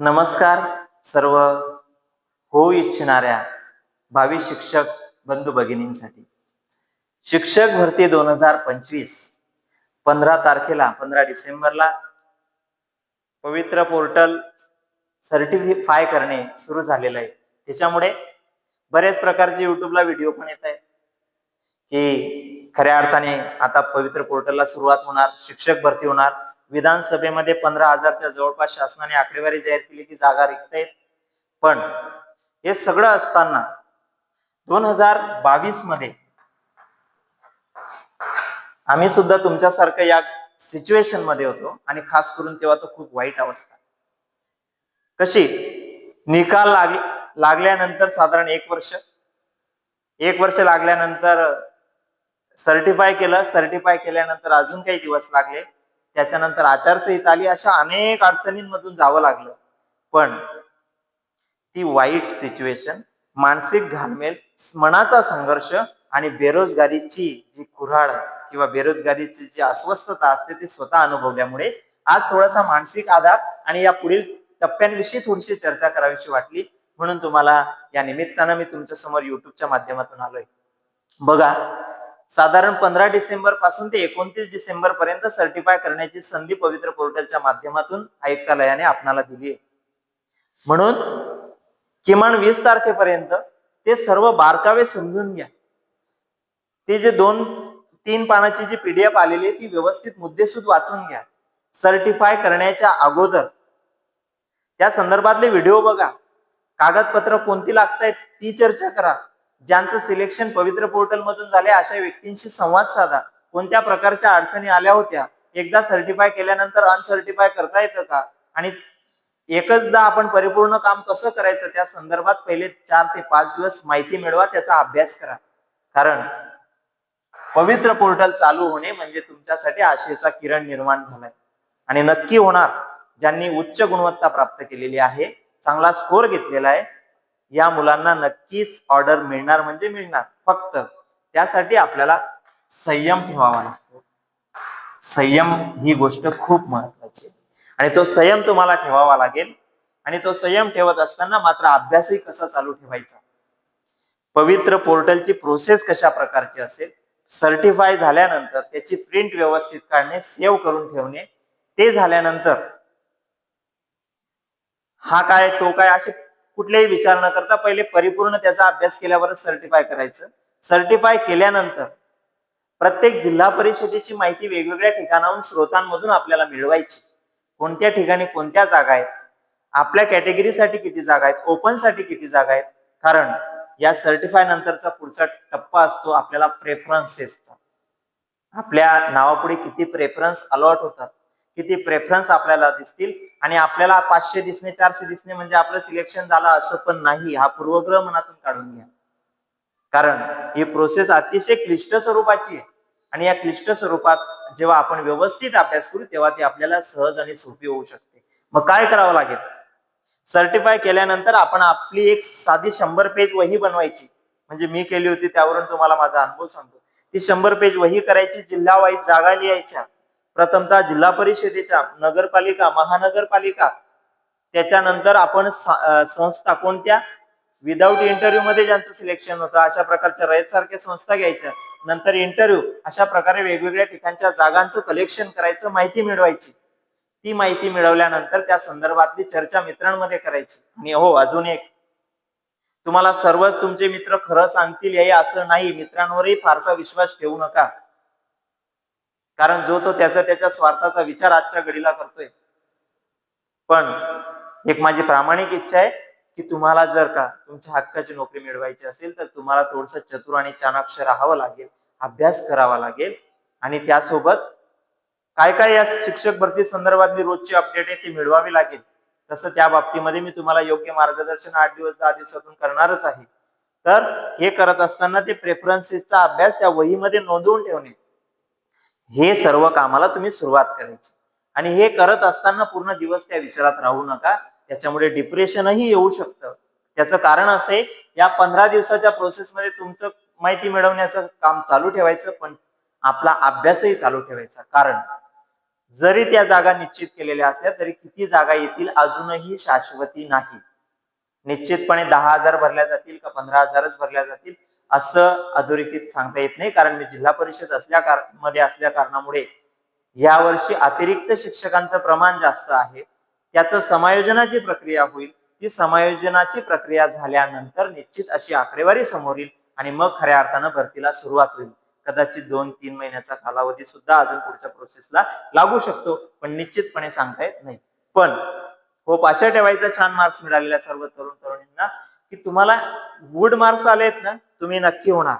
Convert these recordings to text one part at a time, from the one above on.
नमस्कार सर्व होऊ इच्छिणाऱ्या भावी शिक्षक बंधू भगिनींसाठी. शिक्षक भरती दोन हजार पंचवीस पंधरा तारखेला पंधरा डिसेंबरला पवित्र पोर्टल सर्टिफाय करणे सुरू झालेलं आहे. त्याच्यामुळे बऱ्याच प्रकारचे युट्यूबला व्हिडिओ पण येत आहेत. की खऱ्या अर्थाने आता पवित्र पोर्टलला सुरुवात होणार शिक्षक भरती होणार विधानसभेमध्ये पंधरा हजारच्या जवळपास शासनाने आकडेवारी जाहीर केली की जागा रिक्त आहेत पण हे सगळं असताना दोन हजार बावीसमध्ये आम्ही सुद्धा तुमच्यासारखं या सिच्युएशनमध्ये होतो आणि खास करून तेव्हा तो खूप वाईट अवस्था. कशी? निकाल लाग लागल्यानंतर साधारण एक वर्ष एक वर्ष लागल्यानंतर सर्टिफाय केलं सर्टिफाय केल्यानंतर अजून काही दिवस लागले. त्याच्यानंतर आचारसंहिता आली अशा अनेक अडचणींमधून जावं लागलं. पण ती वाईट सिच्युएशन मानसिक घालमेल मनाचा संघर्ष आणि बेरोजगारीची जी कुऱ्हाड किंवा बेरोजगारीची जी अस्वस्थता असते ती स्वतः अनुभवल्यामुळे आज थोडासा मानसिक आधार आणि या पुढील टप्प्यांविषयी थोडीशी चर्चा करावीशी वाटली. म्हणून तुम्हाला या निमित्तानं मी तुमच्यासमोर युट्यूबच्या माध्यमातून आलोय. बघा साधारण पंधरा डिसेंबरपासून ते एकोणतीस डिसेंबर पर्यंत सर्टिफाय करण्याची संधी पवित्र पोर्टलच्या माध्यमातून आयुक्तालयाने आपणाला दिली आहे. म्हणून किमान वीस तारखेपर्यंत ते सर्व बारकावे समजून घ्या. ते जे दोन तीन पानाची जी पीडीएफ आलेली आहे ती व्यवस्थित मुद्देसूद वाचून घ्या. सर्टिफाय करण्याच्या अगोदर. त्या संदर्भातले व्हिडिओ बघा. कागदपत्र कोणती लागतायत ती चर्चा करा. ज्यांचं सिलेक्शन पवित्र पोर्टल मधून झाले अशा व्यक्तींशी संवाद साधा. कोणत्या प्रकारच्या अडचणी आल्या होत्या? एकदा सर्टिफाय केल्यानंतर अनसर्टिफाय करता येतं का? आणि एकचदा आपण परिपूर्ण काम कसं करायचं त्या संदर्भात पहिले चार ते पाच दिवस माहिती मिळवा त्याचा अभ्यास करा. कारण पवित्र पोर्टल चालू होणे म्हणजे तुमच्यासाठी आशेचा किरण निर्माण झालाय. आणि नक्की होणार ज्यांनी उच्च गुणवत्ता प्राप्त केलेली आहे चांगला स्कोर घेतलेला आहे या मुलांना नक्कीच ऑर्डर मिळणार म्हणजे मिळणार. फक्त त्यासाठी आपल्याला संयम ठेवावा लागतो. संयम ही गोष्ट खूप महत्वाची आणि तो संयम तुम्हाला ठेवावा लागेल. आणि तो संयम ठेवत असताना मात्र अभ्यासही कसा चालू ठेवायचा? पवित्र पोर्टलची प्रोसेस कशा प्रकारची असेल? सर्टिफाय झाल्यानंतर त्याची प्रिंट व्यवस्थित काढणे सेव्ह करून ठेवणे ते झाल्यानंतर हा काय तो काय असे कुठलेही विचार न करता पहिले परिपूर्ण त्याचा अभ्यास केल्यावरच सर्टिफाय करायचं. सर्टिफाय केल्यानंतर प्रत्येक जिल्हा परिषदेची माहिती वेगवेगळ्या ठिकाणाहून स्रोतांमधून आपल्याला मिळवायची. कोणत्या ठिकाणी कोणत्या जागा आहेत? आपल्या कॅटेगरीसाठी किती जागा आहेत? ओपनसाठी किती जागा आहेत? कारण या सर्टिफाय नंतरचा पुढचा टप्पा असतो आपल्याला प्रेफरन्सेसचा आपल्या नावापुढे किती प्रेफरन्स अलॉट होतात? किती प्रेफरन्स आपल्याला दिसतील. आणि आपल्याला पाचशे दिसणे चारशे दिसणे म्हणजे आपलं सिलेक्शन झालं असं पण नाही. हा पूर्वग्रह मनातून काढून घ्या. कारण ही प्रोसेस अतिशय क्लिष्ट स्वरूपाची आहे. आणि या क्लिष्ट स्वरूपात जेव्हा आपण व्यवस्थित अभ्यास करू तेव्हा ती आपल्याला सहज आणि सोपी होऊ शकते. मग काय करावं लागेल? सर्टिफाय केल्यानंतर आपण आपली एक साधी शंभर पेज वही बनवायची. म्हणजे मी केली होती त्यावरून तुम्हाला माझा अनुभव सांगतो. ती शंभर पेज वही करायची जिल्हा वाईज जागा लिहायच्या. प्रथमतः जिल्हा परिषदेच्या नगरपालिका महानगरपालिका त्याच्यानंतर आपण संस्था कोणत्या? विदाऊट इंटरव्ह्यू मध्ये ज्यांचं सिलेक्शन होतं अशा प्रकारच्या रयत सारख्या संस्था घ्यायच्या. नंतर इंटरव्ह्यू अशा प्रकारे वेगवेगळ्या ठिकाणच्या जागांचं कलेक्शन करायचं माहिती मिळवायची. ती माहिती मिळवल्यानंतर त्या संदर्भातली चर्चा मित्रांमध्ये करायची. आणि हो अजून एक. तुम्हाला सर्वच तुमचे मित्र खरं सांगतील हे असं नाही. मित्रांवरही फारसा विश्वास ठेवू नका. कारण जो तो त्याचा त्याच्या स्वार्थाचा विचार आजच्या घडीला करतोय. पण एक माझी प्रामाणिक इच्छा आहे की तुम्हाला जर का तुमच्या हक्काची नोकरी मिळवायची असेल तर तुम्हाला थोडस चतुर आणि चाणाक्ष राहावं लागेल अभ्यास करावा लागेल आणि त्यासोबत काय काय या शिक्षक भरती संदर्भातली रोजची अपडेट आहे ती मिळवावी लागेल. तसं त्या बाबतीमध्ये मी तुम्हाला योग्य मार्गदर्शन आठ दिवस दहा दिवसातून करणारच आहे. तर हे करत असताना ते प्रेफरन्सेसचा अभ्यास त्या वहीमध्ये नोंदवून ठेवणे. हे सर्व कामाला तुम्ही सुरुवात करायची. आणि हे करत असताना पूर्ण दिवस त्या विचारात राहू नका. त्याच्यामुळे डिप्रेशनही येऊ शकतं. त्याचं कारण असे या पंधरा दिवसाच्या प्रोसेसमध्ये तुमचं माहिती मिळवण्याचं काम चालू ठेवायचं पण आपला अभ्यासही चालू ठेवायचा. कारण जरी त्या जागा निश्चित केलेल्या असल्या तरी किती जागा येतील अजूनही शाश्वती नाही. निश्चितपणे दहा हजार भरल्या जातील का पंधरा हजारच भरल्या जातील? असं अधोरेखित सांगता येत नाही कारण मी जिल्हा परिषद असल्या कारमध्ये असल्या कारणामुळे यावर्षी अतिरिक्त शिक्षकांचं प्रमाण जास्त आहे. त्याचं समायोजनाची प्रक्रिया होईल. ती समायोजनाची प्रक्रिया झाल्यानंतर निश्चित अशी आकडेवारी समोर येईल आणि मग खऱ्या अर्थानं भरतीला सुरुवात होईल. कदाचित दोन तीन महिन्याचा कालावधी सुद्धा अजून पुढच्या प्रोसेसला लागू शकतो पण निश्चितपणे सांगता येत नाही. पण होप आशा ठेवायचा छान मार्क्स मिळालेल्या सर्व तरुण तरुण की तुम्हाला गुड मार्क्स आलेत ना तुम्ही नक्की होणार.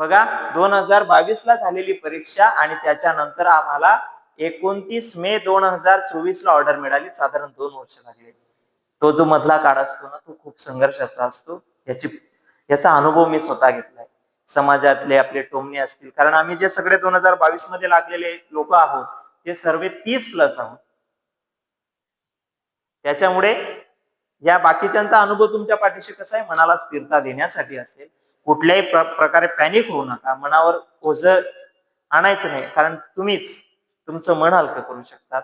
बघा दोन हजार बावीस ला झालेली परीक्षा आणि त्याच्यानंतर आम्हाला एकोणतीस मे दोन हजार चोवीस ला ऑर्डर मिळाली. साधारण दोन वर्ष लागले. तो जो मधला काळ असतो ना तो खूप संघर्षाचा असतो. याची याचा अनुभव मी स्वतः घेतलाय. समाजातले आपले टोमणे असतील कारण आम्ही जे सगळे दोन हजार बावीसमध्ये लागलेले लोक आहोत ते सर्व तीस प्लस आहोत. त्याच्यामुळे या बाकीच्यांचा अनुभव तुमच्या पाठीशी कसा आहे? मनाला स्थिरता देण्यासाठी असेल. कुठल्याही प्र- प्रकारे पॅनिक होऊ नका. मनावर ओझ आणायचं नाही. कारण तुम्हीच तुमचं मन हलकं करू शकतात.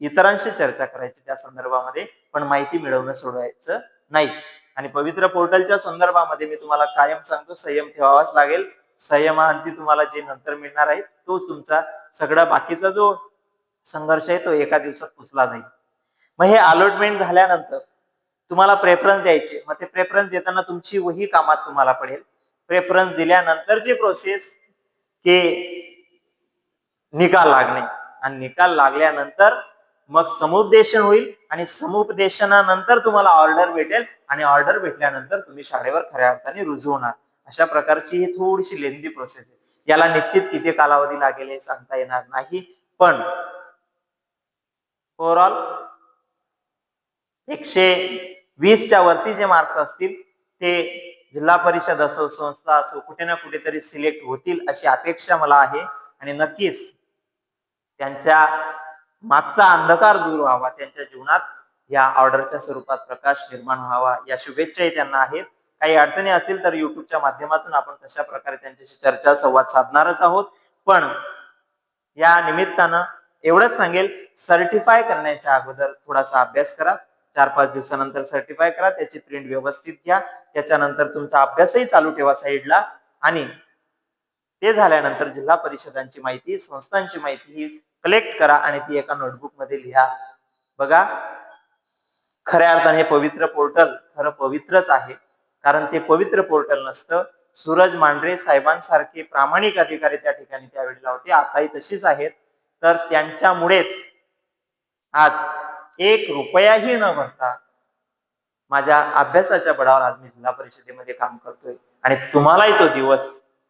इतरांशी चर्चा करायची त्या संदर्भामध्ये पण माहिती मिळवणं सोडवायचं नाही. आणि पवित्र पोर्टलच्या संदर्भामध्ये मी तुम्हाला कायम सांगतो संयम ठेवावाच लागेल. संयमाअंती तुम्हाला जे नंतर मिळणार आहे तोच तुमचा सगळा बाकीचा जो संघर्ष आहे तो एका दिवसात पुसला जाईल. मग हे अलॉटमेंट झाल्यानंतर तुम्हाला प्रेफरन्स द्यायचे. मग ते प्रेफरन्स देताना तुमची वही कामात तुम्हाला पडेल. प्रेफरन्स दिल्यानंतरची प्रोसेस के निकाल लागणे. आणि निकाल लागल्यानंतर मग समुपदेशन होईल आणि समुपदेशनानंतर तुम्हाला ऑर्डर भेटेल आणि ऑर्डर भेटल्यानंतर तुम्ही शाळेवर खऱ्या अर्थाने रुजू होणार. अशा प्रकारची ही थोडीशी लेंदी प्रोसेस आहे. याला निश्चित किती कालावधी लागेल हे सांगता येणार नाही पण ओव्हरऑल एकशे वीसच्या वरती जे मार्क्स असतील ते जिल्हा परिषद असो संस्था असो कुठे ना कुठेतरी सिलेक्ट होतील अशी अपेक्षा मला आहे. आणि नक्कीच त्यांच्या मागचा अंधकार दूर व्हावा त्यांच्या जीवनात या ऑर्डरच्या स्वरूपात प्रकाश निर्माण व्हावा या शुभेच्छाही त्यांना आहेत. काही अडचणी असतील तर युट्यूबच्या माध्यमातून आपण तशा प्रकारे त्यांच्याशी चर्चा संवाद साधणारच आहोत. पण या निमित्तानं एवढंच सांगेल सर्टिफाय करण्याच्या अगोदर थोडासा अभ्यास करा. चार पाच दिवसानंतर सर्टिफाय करा त्याची प्रिंट व्यवस्थित घ्या. त्याच्यानंतर तुमचा अभ्यासही चालू ठेवा साईडला आणि ते झाल्यानंतर जिल्हा परिषदांची माहिती संस्थांची माहिती ही कलेक्ट करा आणि ती एका नोटबुकमध्ये लिहा. बघा खऱ्या अर्थाने हे पवित्र पोर्टल खरं पवित्रच आहे. कारण ते पवित्र पोर्टल नसतं. सूरज मांढरे साहेबांसारखे प्रामाणिक अधिकारी त्या ठिकाणी त्यावेळेला होते आताही तशीच आहेत. तर त्यांच्यामुळेच आज एक रुपयाही न भरता माझ्या अभ्यासाच्या बळावर आज मी जिल्हा परिषदेमध्ये काम करतोय. आणि तुम्हालाही तो दिवस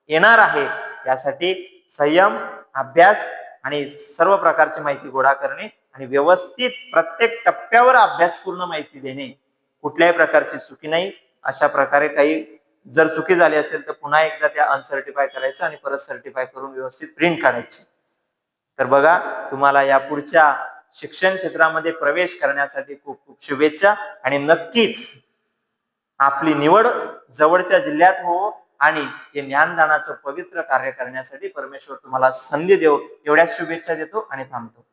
येणार आहे. यासाठी संयम अभ्यास आणि सर्व प्रकारची माहिती गोळा करणे आणि व्यवस्थित प्रत्येक टप्प्यावर अभ्यासपूर्ण माहिती देणे कुठल्याही प्रकारची चुकी नाही. अशा प्रकारे काही जर चुकी झाली असेल तर पुन्हा एकदा त्या अनसर्टिफाय करायचं आणि परत सर्टिफाय करून व्यवस्थित प्रिंट काढायची. तर बघा तुम्हाला या पुढच्या शिक्षण क्षेत्रामध्ये प्रवेश करण्यासाठी खूप खूप शुभेच्छा आणि नक्कीच आपली निवड जवळच्या जिल्ह्यात हो आणि हे ज्ञानदानाचं पवित्र कार्य करण्यासाठी परमेश्वर तुम्हाला संधी देव एवढ्याच शुभेच्छा देतो आणि थांबतो.